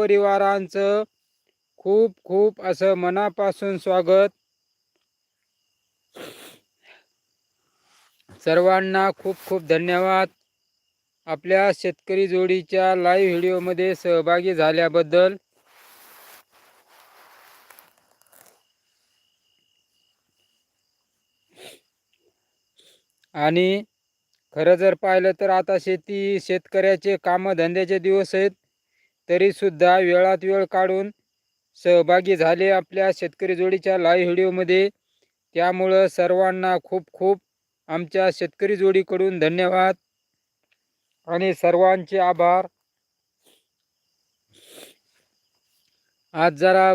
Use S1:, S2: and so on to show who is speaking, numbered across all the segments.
S1: परिवारांचं खूप खूप असं मनापासून स्वागत. सर्वांना खूप खूप धन्यवाद. आपल्या शेतकरी जोडीच्या लाईव्ह व्हिडिओमध्ये सहभागी झाल्याबद्दल. आणि खरं जर पाहिलं तर आता शेती शेतकऱ्याचे कामधंद्याचे दिवस आहेत. तरीसुद्धा वेळात वेळ काढून सहभागी झाले आपल्या शेतकरी जोडीच्या लाईव्ह व्हिडिओमध्ये त्यामुळं सर्वांना खूप खूप आमच्या शेतकरी जोडीकडून धन्यवाद. आणि सर्वांचे आभार. आज जरा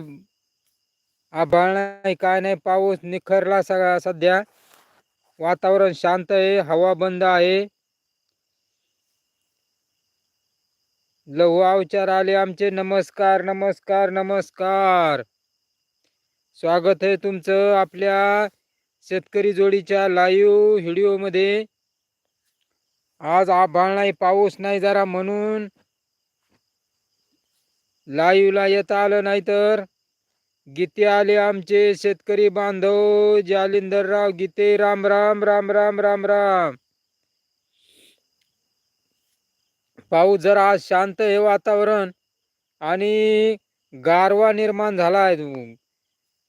S1: आभाळ नाही काय नाही पाऊस निखरला सगळा सध्या. वातावरण शांत आहे हवा बंद आहे. लहू अवचार आले आमचे. नमस्कार नमस्कार नमस्कार. स्वागत आहे तुमचं आपल्या शेतकरी जोडीच्या लाईव्ह व्हिडिओमध्ये. आज आभाळ नाही पाऊस नाही जरा म्हणून लाईव्हला येता आलं नाही तर गीते आले आमचे शेतकरी बांधव. जालिंदरराव गीते राम राम राम राम राम राम. पाऊस जर आज शांत हे वातावरण आणि गारवा निर्माण झाला आहे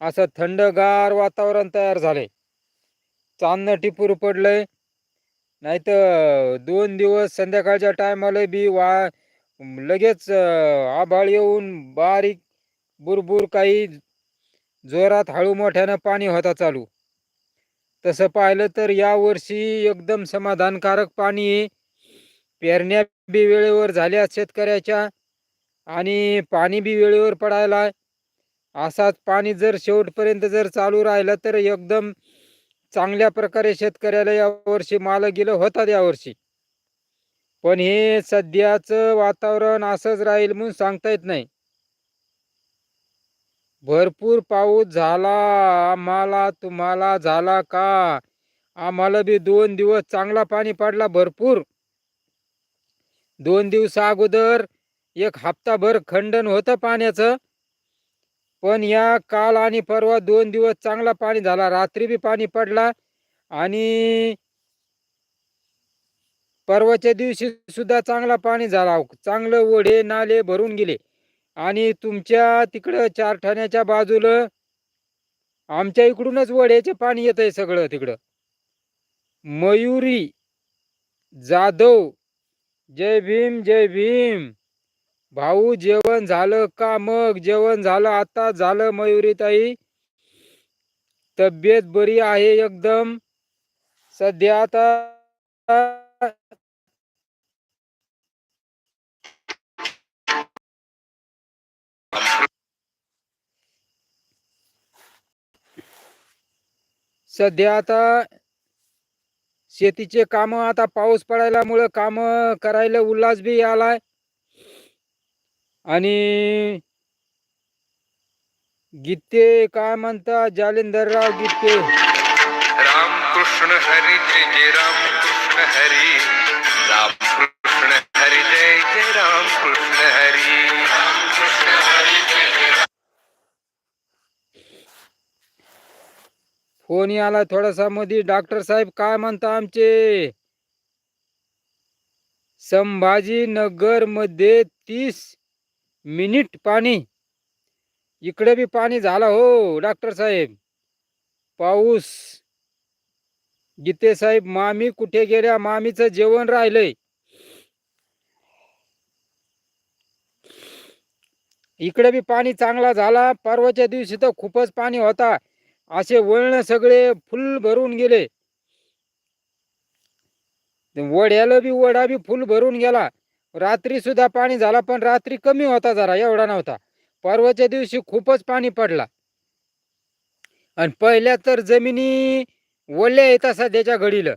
S1: असं थंडगार वातावरण तयार झाले. चांदणं टिपूर पडलंय नाही तर दोन दिवस संध्याकाळच्या टायमाला बी वा लगेच आभाळ येऊन बारीक बुरबुर काही जोरात हळू मोठ्यानं पाणी होता चालू. तसं पाहिलं तर यावर्षी एकदम समाधानकारक पाणी आहे पेरण्या बी वेळेवर झाल्या शेतकऱ्याच्या आणि पाणी बी वेळेवर पडायला. असाच पाणी जर शेवटपर्यंत जर चालू राहिलं तर एकदम चांगल्या प्रकारे शेतकऱ्याला यावर्षी माल गेलं होतात यावर्षी. पण हे सध्याचं वातावरण असंच राहील म्हणून सांगता येत नाही. भरपूर पाऊस झाला. आम्हाला तुम्हाला झाला का? आम्हाला बी दोन दिवस चांगला पाणी पडला भरपूर. दोन दिवसा अगोदर एक हप्ताभर खंडन होतं पाण्याचं. पण या काल आणि परवा दोन दिवस चांगला पाणी झाला. रात्री बी पाणी पडला आणि परवाच्या दिवशी सुद्धा चांगला पाणी झाला. चांगलं ओढे नाले भरून गेले. आणि तुमच्या तिकडं चारठाण्याच्या बाजूला आमच्या इकडूनच वड्याचे पाणी येत आहे सगळं तिकडं. मयुरी जाधव जय भीम जय भीम. भाऊ जेवण झालं का मग? जेवण झालं आता झालं मयुरीताई. तब्येत बरी आहे एकदम. सध्या आता सध्या आता शेतीचे काम आता पाऊस पडायलामुळं काम करायला उल्हास बी आलाय. आणि गीते काय म्हणता? जालिंदरराव गीते.
S2: राम कृष्ण हरी जय जय राम कृष्ण हरी.
S1: कोणी आला थोडासा मध्ये डॉक्टर साहेब काय म्हणता आमचे? संभाजीनगरमध्ये तीस मिनिट पाणी. इकडे बी पाणी झालं हो डॉक्टर साहेब. पाऊस. गीते साहेब मामी कुठे गेल्या? मामीचं जेवण राहिलंय. इकडे बी पाणी चांगला झाला. परवाच्या दिवशी तर खूपच पाणी होता. असे वळण सगळे फुल भरून गेले. वड्याला बी वडा बी फुल भरून गेला. रात्री सुद्धा पाणी झाला पण रात्री कमी होता जरा एवढा नव्हता. परवाच्या दिवशी खूपच पाणी पडला. आणि पहिल्या तर जमिनी ओल्या येतात सध्याच्या घडीला.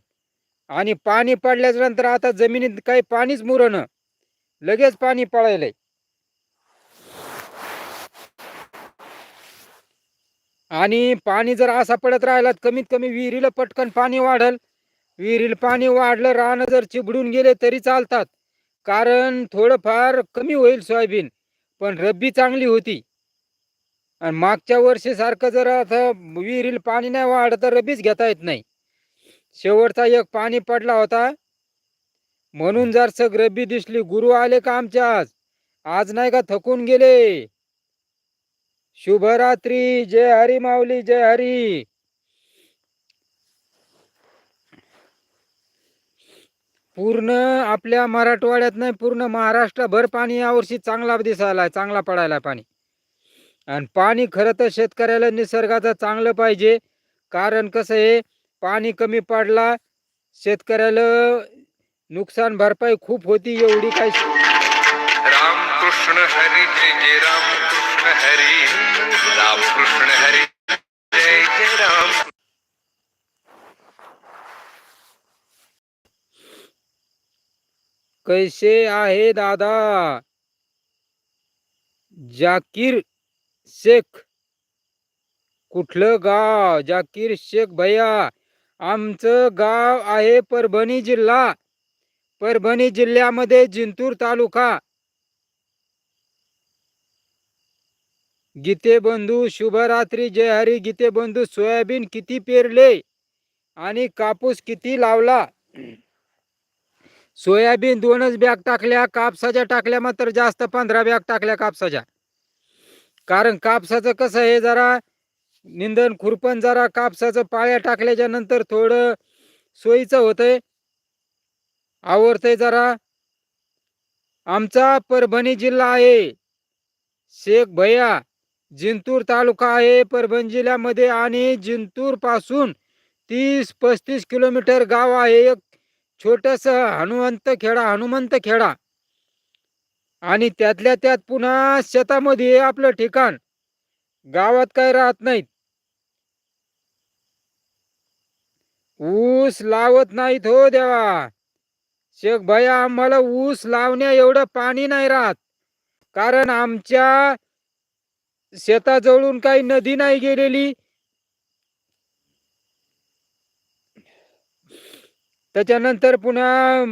S1: आणि पाणी पडल्याच्या नंतर आता जमिनीत काही पाणीच मुरण लगेच पाणी पळायलंय. आणि पाणी जर असा पडत राहिला कमीत कमी विहिरीला पटकन पाणी वाढल. विहिरीला पाणी वाढलं रानं जर चिबडून गेले तरी चालतात. कारण थोडंफार कमी होईल सोयाबीन पण रब्बी चांगली होती. आणि मागच्या वर्षीसारखं जर आता विहिरील पाणी नाही वाढत तर रब्बीच घेता येत नाही. शेवटचा एक पाणी पडला होता. म्हणून जर सग रब्बी दिसली गुरु आले का आमच्या आज? आज नाही का थकून गेले? शुभरात्री जय हरी माऊली जय हरी. पूर्ण आपल्या मराठवाड्यात नाही पूर्ण महाराष्ट्रभर पाणी यावर्षी चांगला दिसायला चांगला पडायला पाणी. आणि पाणी खरं तर शेतकऱ्याला निसर्गाचं चांगलं पाहिजे. कारण कसं आहे पाणी कमी पडला शेतकऱ्याला नुकसान भरपाई खूप होती एवढी काही
S2: रामकृष्ण हरी जय रामकृष्ण हरी.
S1: कैसे आहे दादा? जाकीर शेख. कुठलं गाव? जाकीर शेख भैया आमचं गाव आहे परभणी जिल्हा. परभणी जिल्ह्यामध्ये जिंतूर तालुका. गीते बंधू शुभरात्री जय हरी. गीते बंधू सोयाबीन किती पेरले? आणि कापूस किती लावला? सोयाबीन दोनच बॅग टाकल्या कापसाच्या टाकल्या मात्र जास्त पंधरा बॅग टाकल्या कापसाच्या. कारण कापसाचं कसं आहे जरा निंदन खुरपण जरा कापसाचं पाळ्या टाकल्याच्या नंतर थोडं सोयीचं होतंय. आवडतंय जरा. आमचा परभणी जिल्हा आहे. शेख भैया जिंतूर तालुका आहे. परभणी जिल्ह्यामध्ये आणि जिंतूरपासून तीस पस्तीस किलोमीटर गाव आहे. एक छोटस हनुमंत खेडा हनुमंत खेडा. आणि त्यातल्या त्यात पुन्हा शेतामध्ये आपलं ठिकाण. गावात काय राहत नाहीत. ऊस लावत नाहीत हो देवा. शेख भया आम्हाला ऊस लावण्या एवढं पाणी नाही राहत. कारण आमच्या शेताजवळून काही नदी नाही गेलेली. त्याच्यानंतर पुन्हा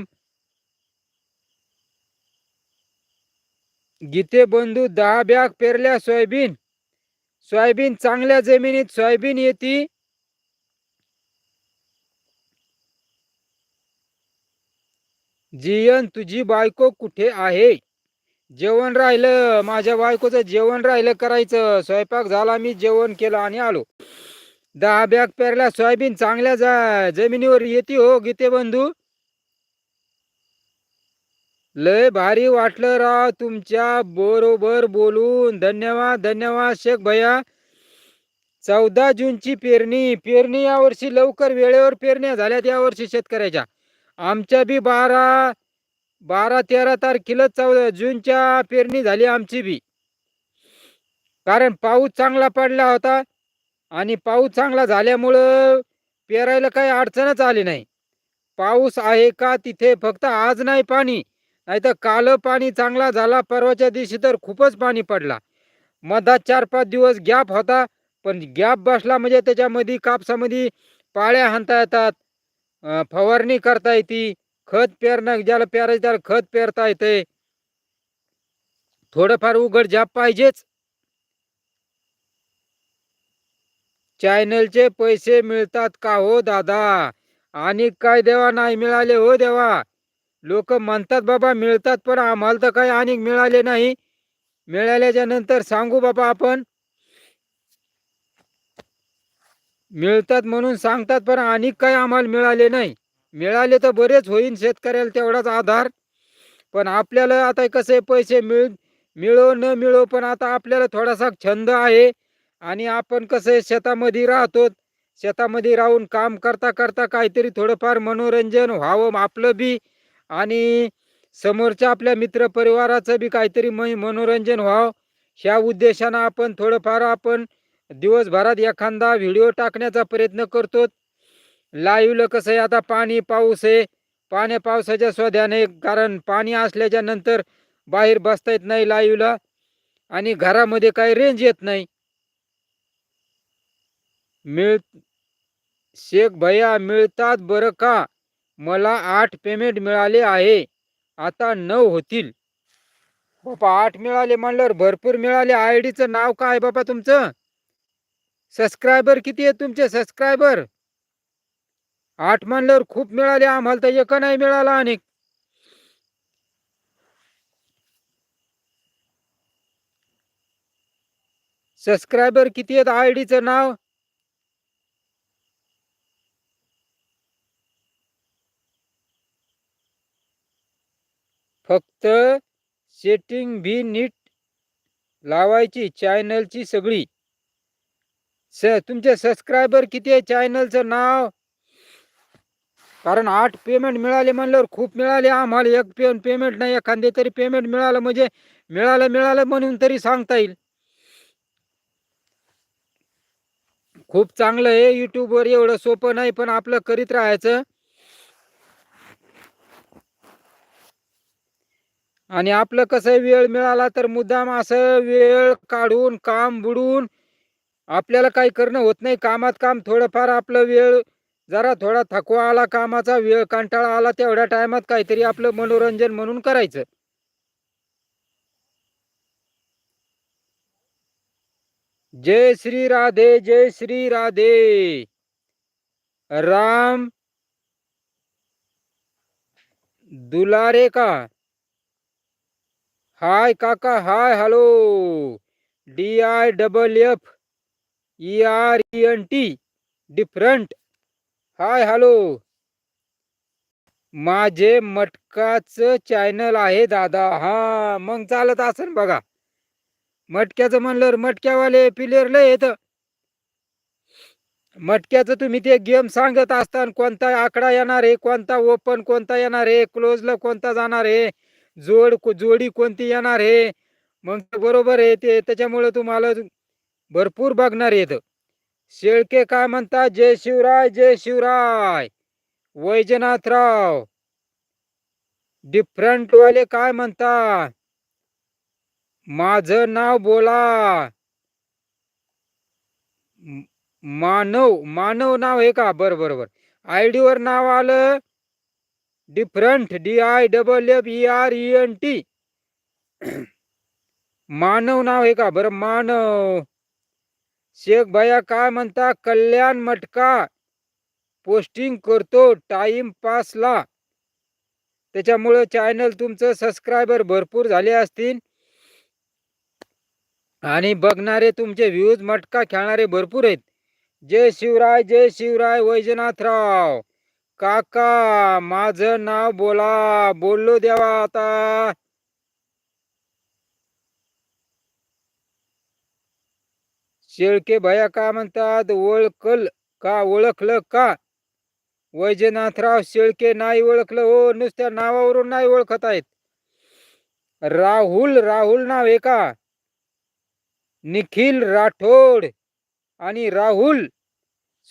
S1: गीते बंधू दहा बॅग पेरल्या सोयाबीन. सोयाबीन चांगल्या जमिनीत सोयाबीन येते. जियन तुझी बायको कुठे आहे? जेवण राहिलं माझ्या बायकोचं जेवण राहिलं करायचं. स्वयंपाक झाला मी जेवण केलं आणि आलो. दहा बॅग पेरल्या सोयाबीन चांगल्या जा जमिनीवर येते हो गीते बंधू. लय भारी वाटलं राव तुमच्या बरोबर बोलून. धन्यवाद धन्यवाद शेख भैया. चौदा जूनची पेरणी पेरणी यावर्षी लवकर वेळेवर पेरण्या झाल्यात यावर्षी शेतकऱ्याच्या. आमच्या बी बारा बारा तेरा तारखेला चौदा जूनच्या पेरणी झाली आमची बी. कारण पाऊस चांगला पडला होता. आणि पाऊस चांगला झाल्यामुळं पेरायला काही अडचणच आली नाही. पाऊस आहे का तिथे फक्त आज नाही पाणी नाही तर काल पाणी चांगला झाला परवाच्या दिवशी तर खूपच पाणी पडला. मधात चार पाच दिवस गॅप होता पण गॅप बसला म्हणजे त्याच्यामध्ये कापसामध्ये पाळ्या हाणता येतात फवारणी करता येते खत पेरणं ज्याला पेरायचं त्याला खत पेरता येते. थोडंफार उघड जाप पाहिजेच. चॅनलचे पैसे मिळतात का हो दादा? आणि काय देवा नाही मिळाले हो देवा. लोक म्हणतात बाबा मिळतात पण आम्हाला तर काही आणि मिळाले नाही. मिळाल्याच्या नंतर सांगू बाबा आपण. मिळतात म्हणून सांगतात पण आणि काही आम्हाला मिळाले नाही. मिळाले तर बरेच होईन शेतकऱ्याला तेवढाच आधार. पण आपल्याला आता कसे पैसे मिळ मिळो न मिळो पण आता आपल्याला थोडासा छंद आहे. आणि आपण कसं शेतामध्ये राहतो शेतामध्ये राहून काम करता करता काहीतरी थोडंफार मनोरंजन व्हावं आपलं बी. आणि समोरच्या आपल्या मित्रपरिवाराचं बी काहीतरी म मनोरंजन व्हावं. ह्या उद्देशानं आपण थोडंफार आपण दिवसभरात एखादा व्हिडिओ टाकण्याचा प्रयत्न करतो. लाईव्हला कसं आहे आता पाणी पाऊस आहे. पाण्या पावसाच्या स्वाध्याने कारण पाणी असल्याच्या नंतर बाहेर बसता येत नाही लाईव्हला. आणि घरामध्ये काही रेंज येत नाही. मिळ शेख भैया मिळतात बरं का? मला आठ पेमेंट मिळाले आहे. आता नऊ होतील. बापा आठ मिळाले म्हणल्यावर भरपूर मिळाले. आय डीचं नाव काय बापा तुमचं? सबस्क्रायबर किती आहेत तुमचे सबस्क्रायबर? आठ म्हणल्यावर खूप मिळाले. आम्हाला तर एक नाही मिळाला अनेक सबस्क्रायबर किती आहेत? आय डीचं नाव? फक्त सेटिंग भी नीट लावायची चॅनलची सगळी. स तुमचे सबस्क्रायबर किती आहे चॅनलचं नाव? कारण आठ पेमेंट मिळाले म्हणल्यावर खूप मिळाले. आम्हाला एक पे पेमेंट नाही एखादे तरी पेमेंट मिळालं म्हणजे मिळालं मिळालं म्हणून तरी सांगता येईल. खूप चांगलं आहे युट्यूबवर एवढं सोपं नाही पण आपलं करीत राहायचं. आणि आपलं कसं वेळ मिळाला तर मुद्दाम असं वेळ काढून काम बुडून आपल्याला काही करणं होत नाही. कामात काम थोडंफार आपलं वेळ जरा थोडा थकवा आला कामाचा वेळ कंटाळा आला तेवढ्या टायमात काहीतरी आपलं मनोरंजन म्हणून करायचं. जय श्री राधे जय श्री राधे. राम. दुलारे का? हाय काका hi hello. D I double F E R E N T different hi hello. माझे मटकाचं चॅनल आहे दादा. हा मग चालत असेल बघा. मटक्याचं म्हणलं मटक्यावाले प्लेयर लय येत मटक्याचं तुम्ही ते गेम सांगत असताना कोणता आकडा येणार आहे कोणता ओपन कोणता येणार आहे क्लोजला कोणता जाणार आहे? जोड जोडी कोणती येणार हे? मग ते बरोबर आहे ते त्याच्यामुळे तुम्हाला भरपूर बघणार येत शेळके काय म्हणतात? जय शिवराय जय शिवराय. वैजनाथराव. डिफरंट वाले काय म्हणता माझं नाव बोला. मानव मानव नाव हे का? बरं बरोबर बरं. आय वर नाव आलं. Different D I double F E R E N T Manav नाव आहे का? बरं मानव. शेख भैया काय म्हणता? कल्याण मटका. पोस्टिंग करतो टाइम पासला त्याच्यामुळं चॅनल तुमचं सबस्क्रायबर भरपूर झाले असतील. आणि बघणारे तुमचे व्ह्यूज मटका खेळणारे भरपूर आहेत. जय शिवराय जय शिवराय वैजनाथराव. काका माझं नाव बोला बोललो देवा आता. शेळके भया का म्हणतात ओळखल का ओळखलं का? वैजनाथराव शेळके नाही ओळखलं हो नुसत्या नावावरून नाही ओळखत आहेत. राहुल राहुल नाव आहे का? निखिल राठोड आणि राहुल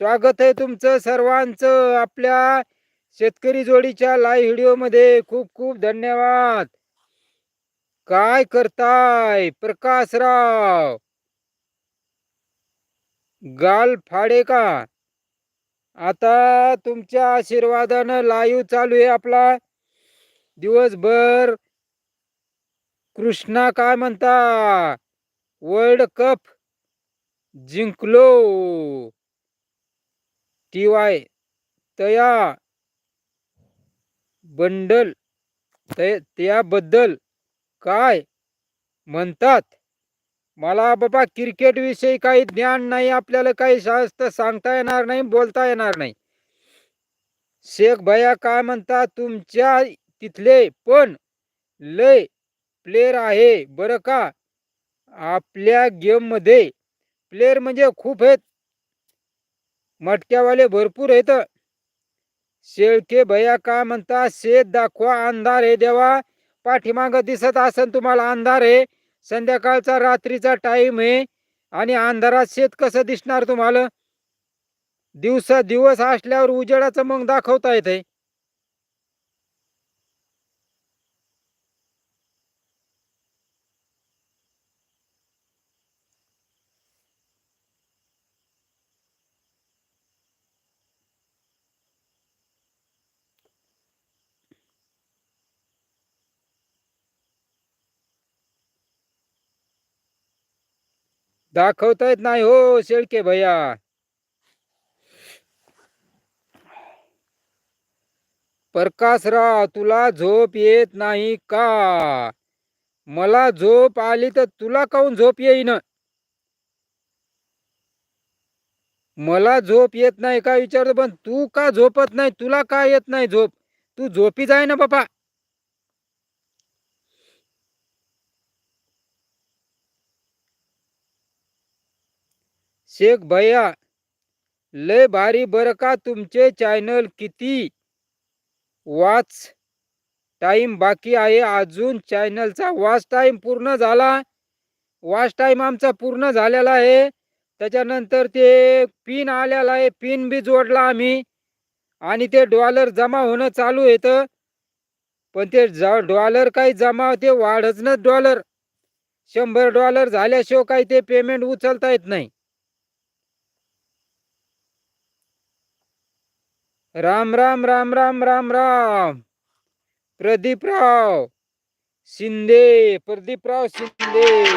S1: स्वागत आहे तुमचं सर्वांचं आपल्या शेतकरी जोडीच्या लाईव्ह व्हिडिओमध्ये खूप खूप धन्यवाद. काय करताय? प्रकाशराव. गाल फाडे का? आता तुमच्या आशीर्वादानं लाईव्ह चालू आहे आपला. दिवसभर कृष्णा काय म्हणता? वर्ल्ड कप जिंकलो. टी वाय तया बंडल तय- त्याबद्दल काय म्हणतात? मला बाबा क्रिकेट विषयी काही ज्ञान नाही आपल्याला काही जास्त सांगता येणार नाही बोलता येणार नाही. शेख भैया काय म्हणतात? तुमच्या तिथले पण लय प्लेयर आहे बरं का? आपल्या गेममध्ये प्लेयर म्हणजे खूप आहेत. मटक्यावाले भरपूर आहेत. शेळके भया काय म्हणतात शेत दाखवा अंधार आहे देवा. पाठीमाग दिसत असन तुम्हाला अंधार आहे. संध्याकाळचा रात्रीचा टाइम आहे. आणि अंधारात शेत कसं दिसणार तुम्हाला? दिवसा दिवस असल्यावर उजेडाचं मग दाखवता येते दाखवता येत नाही हो शेळके भैया. प्रकाशराव तुला झोप येत नाही का? मला झोप आली तर तुला काऊन झोप येईन? मला झोप येत नाही का विचारतो पण तू का झोपत नाही? तुला का येत नाही झोप? तू झोपी जाय ना बापा. शेख भैया लय भारी बरं का तुमचे चॅनल किती वाच टाइम बाकी आहे. अजून चॅनलचा वाच टाईम पूर्ण झाला. वाच टाईम आमचा पूर्ण झालेला आहे. त्याच्यानंतर ते पिन आलेला आहे. पिन बी जोडला आम्ही. आणि ते डॉलर जमा होणं चालू येतं. पण ते ज डॉलर काही जमा ते वाढच ना डॉलर शंभर डॉलर झाल्याशिवाय काही ते पेमेंट उचलता येत नाही. राम राम राम राम राम राम. प्रदीपराव शिंदे प्रदीपराव शिंदे.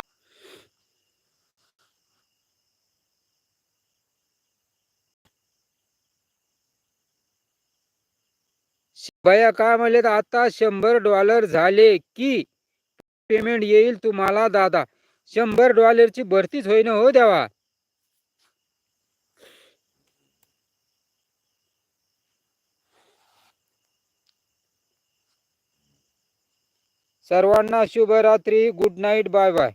S1: भया काय म्हणले आता शंभर डॉलर झाले की पेमेंट येईल तुम्हाला दादा. शंभर डॉलरची भरतीच होईन हो द्यावा सर्वांना शुभरात्री. Good night bye bye